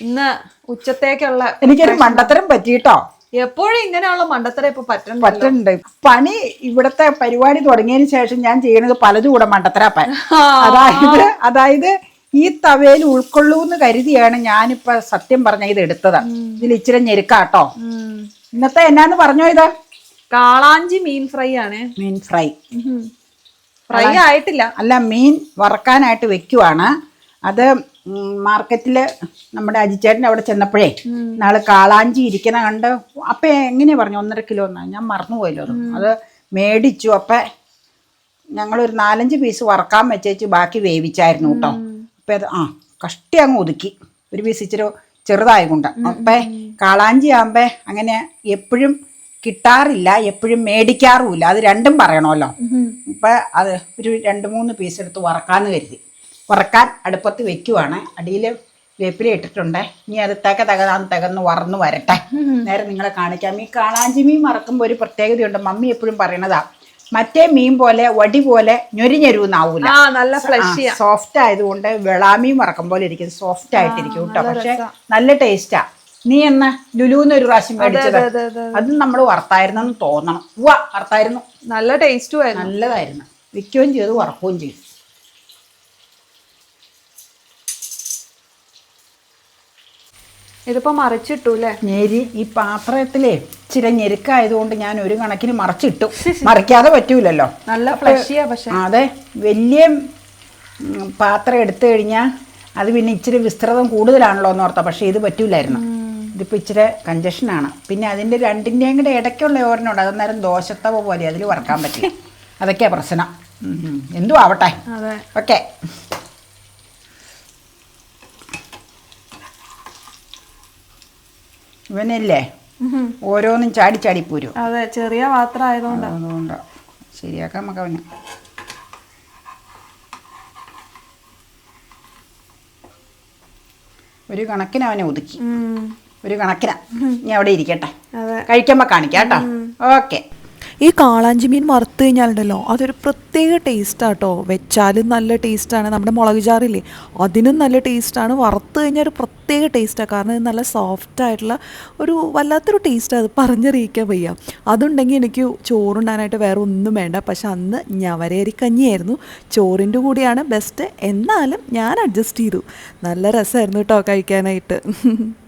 ഇന്ന് ഉച്ചത്തേക്കുള്ള എനിക്കൊരു മണ്ടത്തരം പറ്റിയിട്ടോ? എപ്പോഴും ഇങ്ങനെയുള്ള മണ്ടത്തരം ഇപ്പൊ പറ്റണ്ട. പറ്റുന്നുണ്ട് പണി ഇവിടത്തെ പരിപാടി തുടങ്ങിയതിന് ശേഷം ഞാൻ ചെയ്യണത് പലതും കൂടെ മണ്ടത്തരാപ്പാൻ അതായത് അതായത് ഈ തവയിൽ ഉൾക്കൊള്ളൂന്ന് കരുതിയാണ് ഞാനിപ്പോ സത്യം പറഞ്ഞ ഇത് എടുത്തത്. ഇതിൽ ഇച്ചിരി ഞെരുക്കാട്ടോ. ഇന്നത്തെ എന്നാന്ന് പറഞ്ഞോ ഇത്? കാളാഞ്ചി മീൻ ഫ്രൈ ആണ്. മീൻ ഫ്രൈ. ഫ്രൈ ആയിട്ടില്ല. അല്ല മീൻ വറക്കാനായിട്ട് വെക്കുവാണ്. അത് മാർക്കറ്റിൽ നമ്മുടെ അജിച്ചേട്ടൻ അവിടെ ചെന്നപ്പോഴേ നാളെ കാളാഞ്ചി ഇരിക്കുന്ന കണ്ട് അപ്പം എങ്ങനെയാ പറഞ്ഞു? ഒന്നര കിലോ എന്നാ. ഞാൻ മറന്നുപോയല്ലോ അത്. അത് മേടിച്ചു. അപ്പം ഞങ്ങളൊരു നാലഞ്ച് പീസ് വറക്കാൻ വെച്ചേച്ച് ബാക്കി വേവിച്ചായിരുന്നു കേട്ടോ. അപ്പം അത് ആ കഷ്ടി അങ്ങ് ഒതുക്കി. ഒരു പീസ് ഇച്ചിരി ചെറുതായതുകൊണ്ട് അപ്പം കാളാഞ്ചി ആകുമ്പോൾ അങ്ങനെ എപ്പോഴും കിട്ടാറില്ല എപ്പോഴും മേടിക്കാറുമില്ല. അത് രണ്ടും പറയണമല്ലോ. ഇപ്പൊ അത് ഒരു രണ്ട് മൂന്ന് പീസ് എടുത്ത് വറക്കാന്ന് കരുതി. വറക്കാൻ അടുപ്പത്ത് വെക്കുവാണ്. അടിയിൽ വേപ്പില ഇട്ടിട്ടുണ്ട്. ഇനി അത് തക തകതാന്ന് തകർന്ന് വറന്ന് വരട്ടെ. നേരെ നിങ്ങളെ കാണിക്കാം. ഈ കാളാഞ്ചി മീൻ മറക്കുമ്പോൾ ഒരു പ്രത്യേകതയുണ്ട്. മമ്മി എപ്പോഴും പറയണതാ മറ്റേ മീൻ പോലെ വടി പോലെ ഞൊരിഞ്ഞൊരുന്നാവൂല നല്ല സോഫ്റ്റ് ആയതുകൊണ്ട് വെളാമീൻ മറക്കും പോലെ ഇരിക്കും. സോഫ്റ്റ് ആയിട്ടിരിക്കും കേട്ടോ പക്ഷെ നല്ല ടേസ്റ്റാ നീ എന്ന ലുലുന്ന് ഒരു പ്രാവശ്യം മേടിച്ചത്? അതെ, നമ്മൾ വറുത്തായിരുന്നെന്ന് തോന്നണം. വറുത്തായിരുന്നു. നല്ല ടേസ്റ്റും നല്ലതായിരുന്നു. വിൽക്കുകയും ചെയ്തു വറക്കുകയും ചെയ്തു. ഇതിപ്പോ മറിച്ചിട്ടു അല്ലേ ഞെരി ഈ പാത്രത്തിലെ ഇച്ചിരി ഞെരുക്കായതുകൊണ്ട് ഞാൻ ഒരു കണക്കിന് മറച്ചിട്ടു. മറിക്കാതെ പറ്റൂലല്ലോ. നല്ല ഫ്ലഷിയാ പക്ഷെ. അതെ വലിയ പാത്രം എടുത്തു കഴിഞ്ഞാൽ അത് പിന്നെ ഇച്ചിരി വിസ്തൃതം കൂടുതലാണല്ലോ എന്ന് ഓർത്താ. പക്ഷേ ഇത് പറ്റൂലായിരുന്നു. ഇതിപ്പോൾ ഇച്ചിരി കഞ്ചഷനാണ് പിന്നെ അതിന്റെ രണ്ടിന്റെയും കൂടെ ഇടയ്ക്കുള്ള ഓരനുണ്ട് അതൊന്നേരം ദോശത്തവ പോലെ അതിൽ വറക്കാൻ പറ്റില്ല. അതൊക്കെയാ പ്രശ്നം. എന്തു. ആവട്ടെ. ഓക്കെ. ഇവനല്ലേ? ഓരോന്നും ചാടി ചാടി പോരും. അതെ ചെറിയ പാത്രം ആയതുകൊണ്ട് അതുകൊണ്ട്. ശരിയാക്കാം നമുക്ക് അവന്. ഒരു കണക്കിന് അവനെ ഒതുക്കി. ഒരു കണക്കിനാ. ഞാൻ അവിടെ ഇരിക്കട്ടെ. കഴിക്കുമ്പോ കഴിക്കുമ്പോൾ കാണിക്കാം കേട്ടോ. ഓക്കെ. ഈ കാളാഞ്ചി മീൻ വറുത്ത് കഴിഞ്ഞാലുണ്ടല്ലോ അതൊരു പ്രത്യേക ടേസ്റ്റാട്ടോ വെച്ചാലും നല്ല ടേസ്റ്റാണ് നമ്മുടെ മുളക് ചാറില്ലേ അതിനും നല്ല ടേസ്റ്റാണ് വറുത്ത് കഴിഞ്ഞാൽ ഒരു പ്രത്യേക ടേസ്റ്റാണ് കാരണം ഇത് നല്ല സോഫ്റ്റ് ആയിട്ടുള്ള ഒരു വല്ലാത്തൊരു ടേസ്റ്റാണ് അത് പറഞ്ഞറിയിക്കാൻ വയ്യ. അതുണ്ടെങ്കിൽ എനിക്ക് ചോറുണ്ടാനായിട്ട് വേറെ ഒന്നും വേണ്ട. പക്ഷെ അന്ന് ഞവരേരി കഞ്ഞിയായിരുന്നു. ചോറിന്റെ കൂടിയാണ് ബെസ്റ്റ് എന്നാലും ഞാൻ അഡ്ജസ്റ്റ് ചെയ്തു. നല്ല രസമായിരുന്നു കേട്ടോ കഴിക്കാനായിട്ട്.